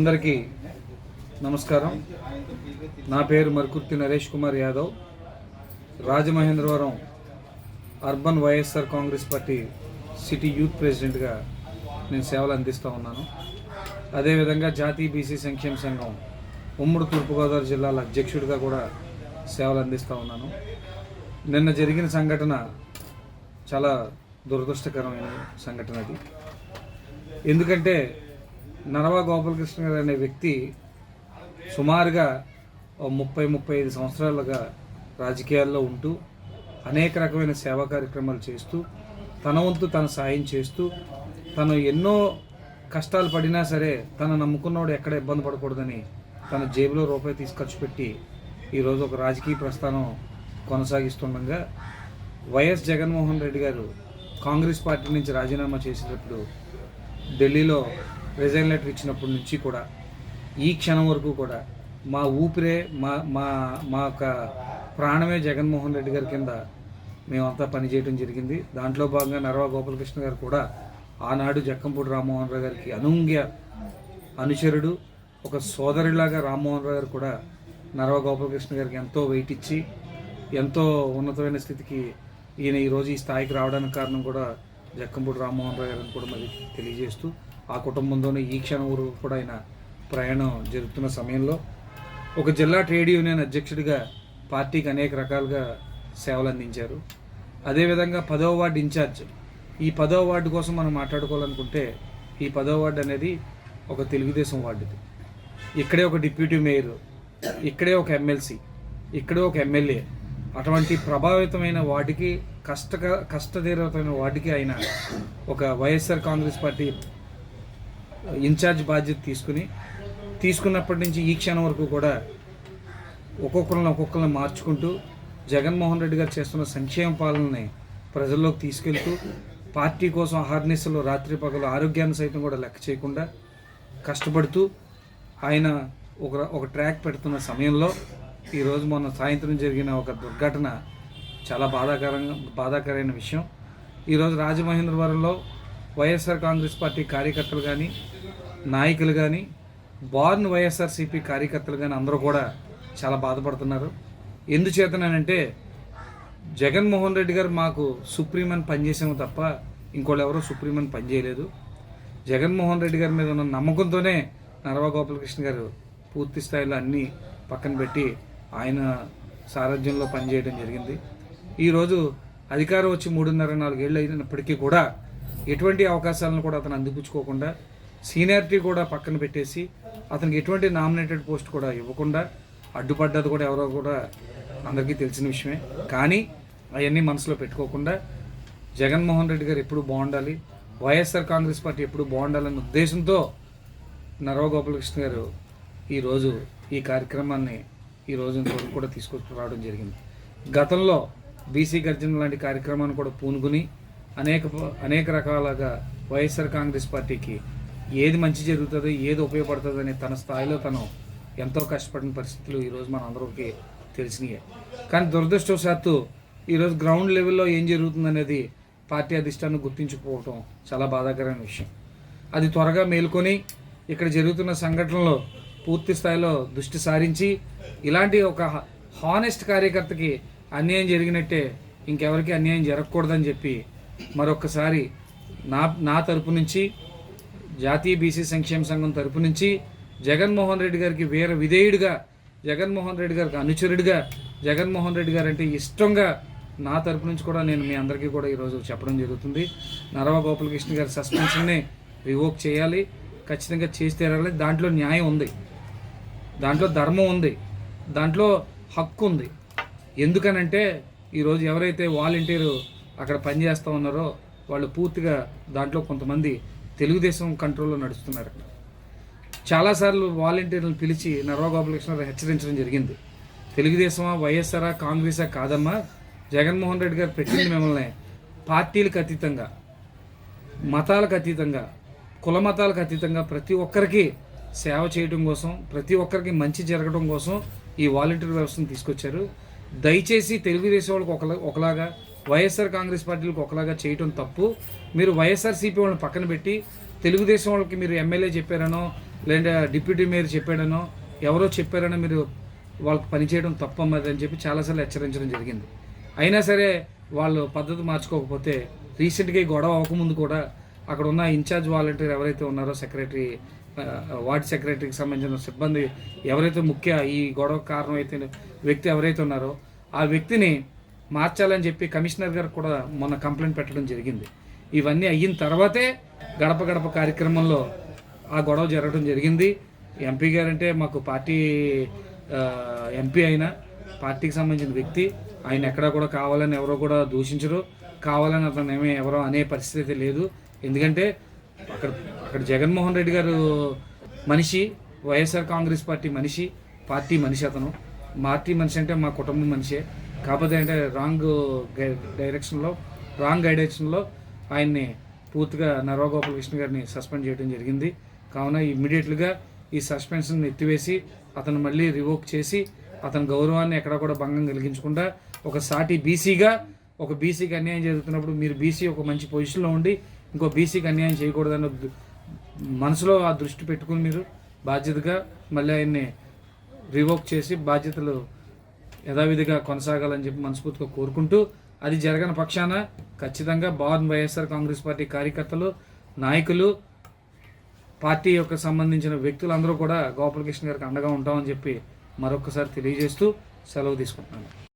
అందరికీ నమస్కారం. నా పేరు Marukurthi Naresh Kumar Yadav. Rajamahendravaram urban YSR Congress party city youth ప్రెసిడెంట్గా నేను సేవలు అందిస్తూ ఉన్నాను. అదేవిధంగా జాతీయ బీసీ సంక్షేమ సంఘం ఉమ్మడి తూర్పుగోదావరి జిల్లాల అధ్యక్షుడిగా కూడా సేవలు అందిస్తూ ఉన్నాను. నిన్న జరిగిన సంఘటన చాలా దురదృష్టకరమైన సంఘటన అది. ఎందుకంటే నరవా గోపాలకృష్ణ గారు అనే వ్యక్తి సుమారుగా ఓ ముప్పై ముప్పై ఐదు సంవత్సరాలుగా రాజకీయాల్లో ఉంటూ అనేక రకమైన సేవా కార్యక్రమాలు చేస్తూ తన వంతు తన సాయం చేస్తూ తను ఎన్నో కష్టాలు పడినా సరే తను నమ్ముకున్నవాడు ఎక్కడ ఇబ్బంది పడకూడదని తన జేబులో రూపాయి తీసి ఖర్చు పెట్టి ఈరోజు ఒక రాజకీయ ప్రస్థానం కొనసాగిస్తుండగా వైఎస్ జగన్మోహన్ రెడ్డి గారు కాంగ్రెస్ పార్టీ నుంచి రాజీనామా చేసేటప్పుడు ఢిల్లీలో రిజైన్ లెటర్ ఇచ్చినప్పటి నుంచి కూడా ఈ క్షణం వరకు కూడా మా ఊపిరే మా మా మా యొక్క ప్రాణమే జగన్మోహన్ రెడ్డి గారి కింద మేమంతా పనిచేయడం జరిగింది. దాంట్లో భాగంగా నర్వా గోపాలకృష్ణ గారు కూడా ఆనాడు జక్కంపూడి రామ్మోహన్ రావు గారికి అనుంగ్య అనుచరుడు ఒక సోదరులాగా రామ్మోహన్ రావు గారు కూడా నరవ గోపాలకృష్ణ గారికి ఎంతో వెయిట్ ఇచ్చి ఎంతో ఉన్నతమైన స్థితికి ఈయన ఈరోజు ఈ స్థాయికి రావడానికి కారణం కూడా జక్కంపూడి రామ్మోహన్ రావు గారిని కూడా మరి తెలియజేస్తూ ఆ కుటుంబంతోనే ఈ క్షణం వరకు కూడా ఆయన ప్రయాణం జరుగుతున్న సమయంలో ఒక జిల్లా ట్రేడ్ యూనియన్ అధ్యక్షుడిగా పార్టీకి అనేక రకాలుగా సేవలు అందించారు. అదేవిధంగా పదవ వార్డు ఇన్ఛార్జ్. ఈ పదవ వార్డు కోసం మనం మాట్లాడుకోవాలనుకుంటే ఈ పదవ వార్డు అనేది ఒక తెలుగుదేశం వార్డుది. ఇక్కడే ఒక డిప్యూటీ మేయర్ ఇక్కడే ఒక ఎమ్మెల్సీ ఇక్కడే ఒక ఎమ్మెల్యే అటువంటి ప్రభావితమైన వాటికి కష్ట కష్టతీరమైన వాటికి ఆయన ఒక వైఎస్ఆర్ కాంగ్రెస్ పార్టీ ఇన్ఛార్జ్ బాధ్యత తీసుకుని తీసుకున్నప్పటి నుంచి ఈ క్షణం వరకు కూడా ఒక్కొక్కరిని ఒక్కొక్కరిని మార్చుకుంటూ జగన్మోహన్ రెడ్డి గారు చేస్తున్న సంక్షేమ పాలనని ప్రజల్లోకి తీసుకెళ్తూ పార్టీ కోసం అహర్నిశలు రాత్రి పగలు ఆరోగ్యాన్ని సైతం కూడా లెక్క చేయకుండా కష్టపడుతూ ఆయన ఒక ఒక ట్రాక్ పెడుతున్న సమయంలో ఈరోజు మొన్న సాయంత్రం జరిగిన ఒక దుర్ఘటన చాలా బాధాకరంగా బాధాకరమైన విషయం. ఈరోజు రాజమహేంద్రవరంలో వైఎస్ఆర్ కాంగ్రెస్ పార్టీ కార్యకర్తలు కానీ నాయకులు కానీ బార్న్ వైఎస్ఆర్సీపీ కార్యకర్తలు కానీ అందరూ కూడా చాలా బాధపడుతున్నారు. ఎందుచేతనంటే జగన్మోహన్ రెడ్డి గారు మాకు సుప్రీం అని పనిచేసాము తప్ప ఇంకోళ్ళు ఎవరో సుప్రీం అని పనిచేయలేదు జగన్మోహన్ రెడ్డి గారి మీద ఉన్న నమ్మకంతోనే నరవా గోపాలకృష్ణ గారు పూర్తి స్థాయిలో అన్నీ పక్కన పెట్టి ఆయన సారథ్యంలో పనిచేయడం జరిగింది. ఈరోజు అధికారం వచ్చి మూడున్నర నాలుగేళ్ళు అయినప్పటికీ కూడా ఎటువంటి అవకాశాలను కూడా అతను అందిపుచ్చుకోకుండా సీనియారిటీ కూడా పక్కన పెట్టేసి అతనికి ఎటువంటి నామినేటెడ్ పోస్ట్ కూడా ఇవ్వకుండా అడ్డుపడ్డది కూడా ఎవరో కూడా అందరికీ తెలిసిన విషయమే. కానీ అవన్నీ మనసులో పెట్టుకోకుండా జగన్మోహన్ రెడ్డి గారు ఎప్పుడు బాగుండాలి వైఎస్ఆర్ కాంగ్రెస్ పార్టీ ఎప్పుడు బాగుండాలన్న ఉద్దేశంతో నరవ గోపాలకృష్ణ గారు ఈరోజు ఈ కార్యక్రమాన్ని ఈ రోజు కూడా తీసుకొచ్చి రావడం జరిగింది. గతంలో బీసీ గర్జన లాంటి కార్యక్రమాన్ని కూడా పూనుకుని అనేక అనేక రకాలుగా వైఎస్ఆర్ కాంగ్రెస్ పార్టీకి ఏది మంచి జరుగుతుందో ఏది ఉపయోగపడుతుంది అనే తన స్థాయిలో తను ఎంతో కష్టపడిన పరిస్థితులు ఈరోజు మన అందరికీ తెలిసినాయి. కానీ దురదృష్టవశాత్తు ఈరోజు గ్రౌండ్ లెవెల్లో ఏం జరుగుతుందనేది పార్టీ అధిష్టానం గుర్తించుకోవటం చాలా బాధాకరమైన విషయం. అది త్వరగా మేల్కొని ఇక్కడ జరుగుతున్న సంఘటనలో పూర్తి స్థాయిలో దృష్టి సారించి ఇలాంటి ఒక హానెస్ట్ కార్యకర్తకి అన్యాయం జరిగినట్టే ఇంకెవరికి అన్యాయం జరగకూడదని చెప్పి మరొకసారి నా నా తరపు నుంచి జాతీయ బీసీ సంక్షేమ సంఘం తరపు నుంచి జగన్మోహన్ రెడ్డి గారికి వీర విధేయుడిగా జగన్మోహన్ రెడ్డి గారికి అనుచరుడిగా జగన్మోహన్ రెడ్డి గారు అంటే ఇష్టంగా నా తరపు నుంచి కూడా నేను మీ అందరికీ కూడా ఈరోజు చెప్పడం జరుగుతుంది. నరవ గోపాలకృష్ణ గారి సస్పెన్షన్ని రివోక్ చేయాలి. ఖచ్చితంగా చేసి తీరాలి. దాంట్లో న్యాయం ఉంది. దాంట్లో ధర్మం ఉంది. దాంట్లో హక్కు ఉంది. ఎందుకనంటే ఈరోజు ఎవరైతే వాలంటీరు అక్కడ పనిచేస్తూ ఉన్నారో వాళ్ళు పూర్తిగా దాంట్లో కొంతమంది తెలుగుదేశం కంట్రోల్లో నడుస్తున్నారు. అక్కడ చాలాసార్లు వాలంటీర్లను పిలిచి నర్వా గోపాలకృష్ణ హెచ్చరించడం జరిగింది. తెలుగుదేశమా వైఎస్ఆరా కాంగ్రెసా కాదమ్మా? జగన్మోహన్ రెడ్డి గారు పెట్టింది మిమ్మల్ని పార్టీలకు అతీతంగా మతాలకు అతీతంగా కుల మతాలకు అతీతంగా ప్రతి ఒక్కరికి సేవ చేయడం కోసం ప్రతి ఒక్కరికి మంచి జరగడం కోసం ఈ వాలంటీర్ వ్యవస్థను తీసుకొచ్చారు. దయచేసి తెలుగుదేశం వాళ్ళకి ఒకలా ఒకలాగా వైఎస్ఆర్ కాంగ్రెస్ పార్టీలకు ఒకలాగా చేయటం తప్పు. మీరు వైఎస్ఆర్ సిపి వాళ్ళని పక్కన పెట్టి తెలుగుదేశం వాళ్ళకి మీరు ఎమ్మెల్యే చెప్పారనో లేదా డిప్యూటీ మేయర్ చెప్పాడనో ఎవరో చెప్పారనో మీరు వాళ్ళకి పనిచేయడం తప్పమ్మది అని చెప్పి చాలాసార్లు హెచ్చరించడం జరిగింది. అయినా సరే వాళ్ళు పద్ధతి మార్చుకోకపోతే రీసెంట్గా గొడవ అవ్వకముందు కూడా అక్కడ ఉన్న ఇన్ఛార్జ్ వాలంటీర్ ఎవరైతే ఉన్నారో సెక్రటరీ వార్డ్ సెక్రటరీకి సంబంధించిన సిబ్బంది ఎవరైతే ముఖ్య ఈ గొడవ కారణం అయితే వ్యక్తి ఎవరైతే ఉన్నారో ఆ వ్యక్తిని మార్చాలని చెప్పి కమిషనర్ గారు కూడా మొన్న కంప్లైంట్ పెట్టడం జరిగింది. ఇవన్నీ అయిన తర్వాతే గడప గడప కార్యక్రమంలో ఆ గొడవ జరగడం జరిగింది. ఎంపీ గారంటే మాకు పార్టీ ఎంపీ అయినా పార్టీకి సంబంధించిన వ్యక్తి. ఆయన ఎక్కడ కూడా కావాలని ఎవరో కూడా దూషించరు. కావాలని అతను ఏమీ ఎవరో అనే పరిస్థితి లేదు. ఎందుకంటే అక్కడ అక్కడ జగన్మోహన్ రెడ్డి గారు మనిషి వైఎస్ఆర్ కాంగ్రెస్ పార్టీ మనిషి పార్టీ మనిషి అతను. పార్టీ మనిషి అంటే మా కుటుంబం మనిషే. కాకపోతే అంటే రాంగ్ డైరెక్షన్లో రాంగ్ గైడెక్షన్లో ఆయన్ని పూర్తిగా నరవగోపాల కృష్ణ గారిని సస్పెండ్ చేయడం జరిగింది. కావున ఇమ్మీడియట్లుగా ఈ సస్పెన్షన్ ఎత్తివేసి అతను మళ్ళీ రివోక్ చేసి అతని గౌరవాన్ని ఎక్కడ కూడా భంగం కలిగించకుండా ఒక సాటి బీసీగా ఒక బీసీకి అన్యాయం జరుగుతున్నప్పుడు మీరు బీసీ ఒక మంచి పొజిషన్లో ఉండి ఇంకో బీసీకి అన్యాయం చేయకూడదన్న మనసులో ఆ దృష్టి పెట్టుకుని మీరు బాధ్యతగా మళ్ళీ ఆయన్ని రివోక్ చేసి బాధ్యతలు యథావిధిగా కొనసాగాలని చెప్పి మనస్ఫూర్తిగా కోరుకుంటూ అది జరగని పక్షాన ఖచ్చితంగా బాన్ వైఎస్ఆర్ కాంగ్రెస్ పార్టీ కార్యకర్తలు నాయకులు పార్టీ యొక్క సంబంధించిన వ్యక్తులందరూ కూడా గోపాలకృష్ణ గారికి అండగా ఉంటామని చెప్పి మరొకసారి తెలియజేస్తూ సెలవు తీసుకుంటున్నాను.